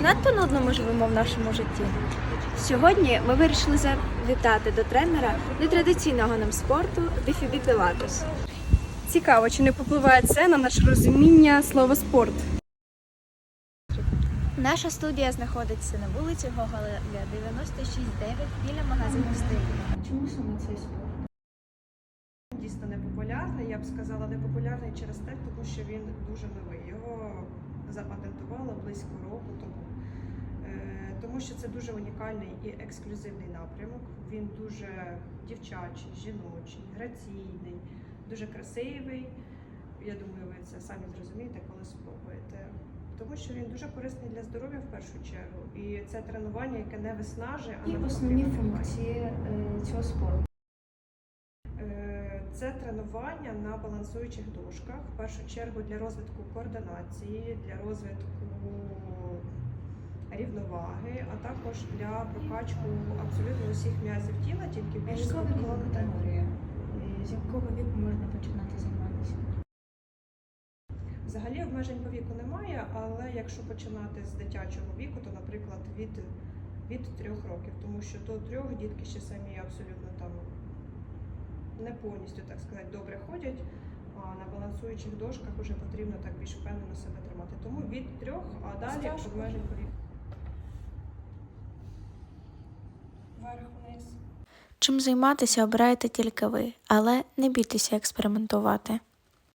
надто нудно ми живемо в нашому житті. Сьогодні ми вирішили завітати до тренера нетрадиційного нам спорту Дефібі Пілатес. Цікаво, чи не попливає це на наше розуміння слова спорт? Наша студія знаходиться на вулиці Гоголя 96-9 біля магазину стилю. Чому саме цей спорт? Дійсно непопулярний, я б сказала, непопулярний через те, тому що він дуже новий. Його запатентували близько року тому. Е, Тому що це дуже унікальний і ексклюзивний напрямок. Він дуже дівчачий, жіночий, граційний, дуже красивий. Я думаю, ви це самі зрозумієте, коли спробуєте. Тому що він дуже корисний для здоров'я в першу чергу. І це тренування, яке не виснажує, а І основні функції е, цього Це тренування на балансуючих дошках, в першу чергу для розвитку координації, для розвитку рівноваги, а також для прокачку абсолютно усіх м'язів тіла, тільки більш яка вікова категорія? З якого віку можна починати займатися? Взагалі обмежень по віку немає, але якщо починати з дитячого віку, то, наприклад, від, від трьох років, тому що до трьох дітки ще самі абсолютно там не повністю, так сказати, добре ходять. А на балансуючих дошках вже потрібно так більш впевнено себе тримати. Тому від трьох, а далі обмежень по віку. Вверх-вниз. Чим займатися обираєте тільки ви, але не бійтеся експериментувати.